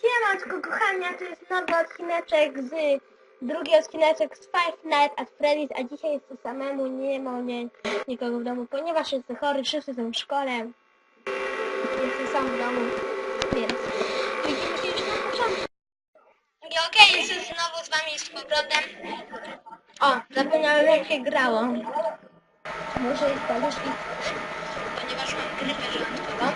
Siemanko kochani, a to jest nowy odcineczek z... Drugi odcineczek z Five Nights at Freddy's, a dzisiaj jestem samemu, nie ma nie, nikogo w domu, ponieważ jestem chory, wszyscy są w szkole. Jestem sam w domu, więc widzimy się już na początku. I okej, jestem znowu z wami z powrotem. O, zapomniałem jak się grało. Muszę iść paluszki, ponieważ mam grypę żołądkową.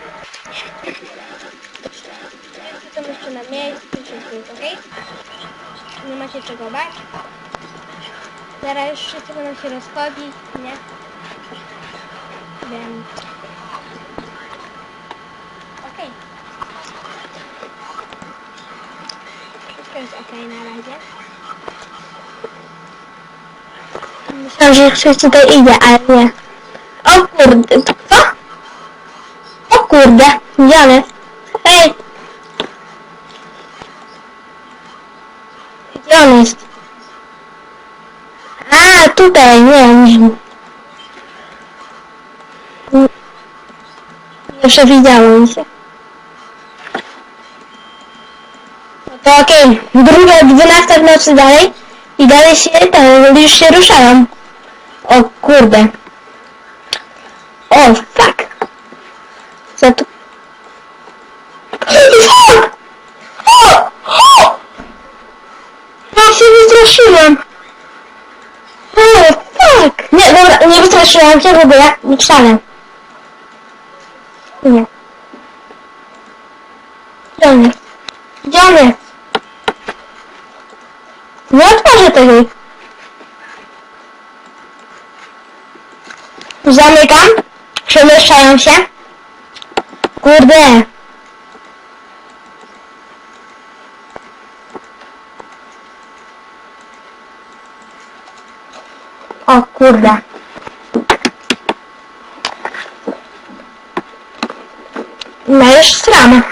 Wszyscy są jeszcze na miejscu, wszystko jest ok? Nie macie czego bać. Zaraz już wszyscy będą się rozchodzić, nie? Więc... Okej. Wszystko jest ok na razie. Myślałam, że ktoś tutaj idzie, ale nie. O kurde, co? O kurde, gdzie on jest? Ej! Gdzie on jest? A, tutaj, nie, nie. Nie- mi się. No to okej, druga, dwunasta w nocy dalej i dalej się, tam, już się ruszają. O kurde. O, fuck. Co tu? Fuck! O! O! Ja się wystraszyłem. O, fuck! Nie, dobra, nie wystraszyłem się w ogóle. Nie wcale. Nie. On jest? Nie otworzę tego. Zamykam. Przemieszczają się. Kurde. O kurde. No już stram.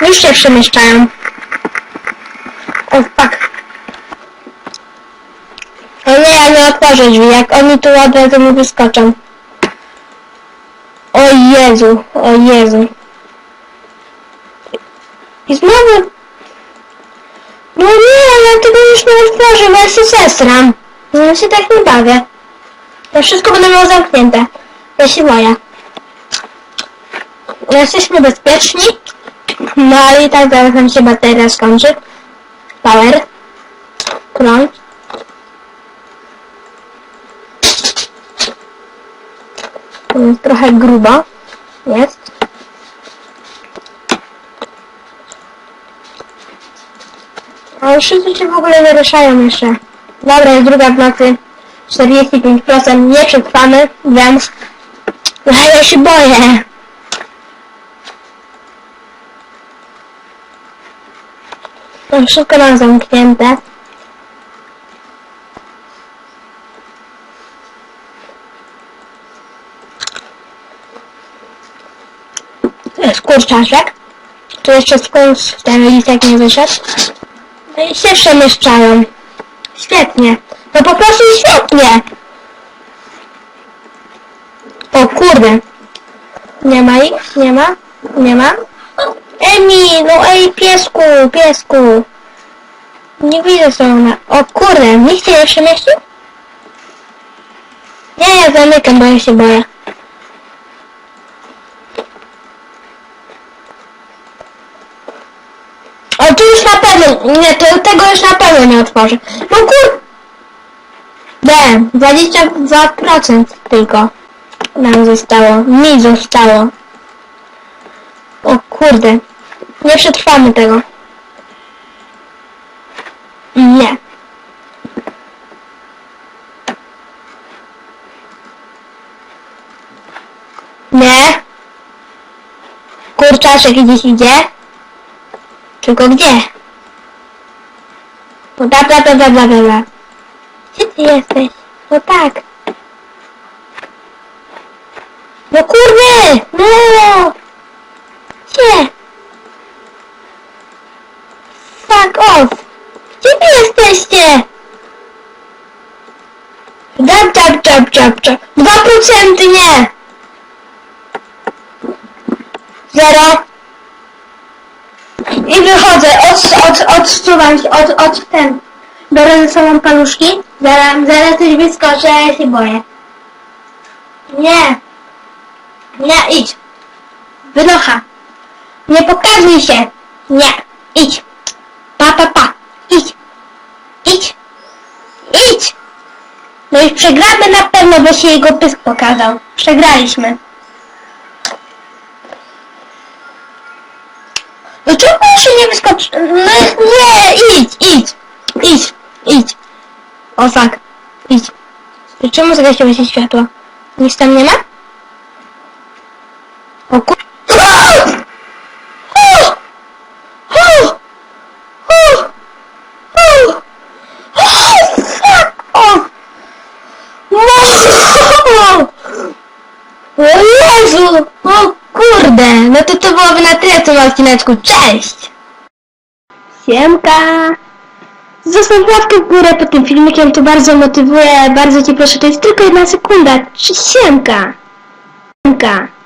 Już się przemieszczają. O fuck. O nie, ja nie otworzę drzwi. Jak oni tu ładują, to mi wyskoczą. O Jezu, o Jezu. I znowu... No nie, ja tego już nie otworzę, bo ja się zesram. Ja się tak nie bawię. To wszystko będę miał zamknięte. Ja się boję. Jesteśmy bezpieczni. No ale i tak zaraz nam się bateria skończy. Power. Prąd. Jest trochę grubo. Jest. Ale wszyscy się w ogóle nie ruszają jeszcze. Dobra, jest druga w nocy. 45% nie przetrwamy, więc... Ale ja się boję. To wszystko mam zamknięte. To jest kurczaszek. Tu jeszcze skąd ten listek nie wyszedł. No i się przemieszczają. Świetnie. No po prostu świetnie. O kurde. Nie ma ich? Nie ma? Nie ma? Emi, no ej, piesku, piesku. Nie widzę co ona. O kurde, nikt się nie przemieścił? Nie, ja zamykam, bo ja się boję. O, tu już na pewno, nie, to, tego już na pewno nie otworzę. No kur... D, 22% tylko nam zostało, mi zostało. O kurde, nie przetrwamy tego. Nie. Nie. Kurczaszek gdzieś idzie. Tylko gdzie? No bla bla bla bla bla bla. Gdzie ty jesteś? No tak. No kurde! No! Gdzie? Fuck off! Gdzie wy jesteście? Jab, jab, jab, jab, jab. Dwa procenty nie! Zero. Od, odczuwam się, od, od ten. Biorę ze sobą paluszki, zaraz, zaraz coś wyskoczę, ja się boję. Nie. Nie, idź. Wynocha. Nie pokazuj się. Nie. Idź. Pa, pa, pa. Idź. Idź. Idź. No i przegramy na pewno, bo się jego pysk pokazał. Przegraliśmy. No czemu się nie wyskoczy? No nie, idź, idź. Idź, idź. O fuck. Idź. I czemu zagasiło się światło? Nic tam nie ma? O kur... O! O! O! O! O! Fuck! O! No! O Jezu! O kurde! No to to tym odcineczku. Cześć! Siemka! Zostaw łapkę w górę pod tym filmikiem, to bardzo motywuje, bardzo Cię proszę, to jest tylko jedna sekunda. Siemka! Siemka!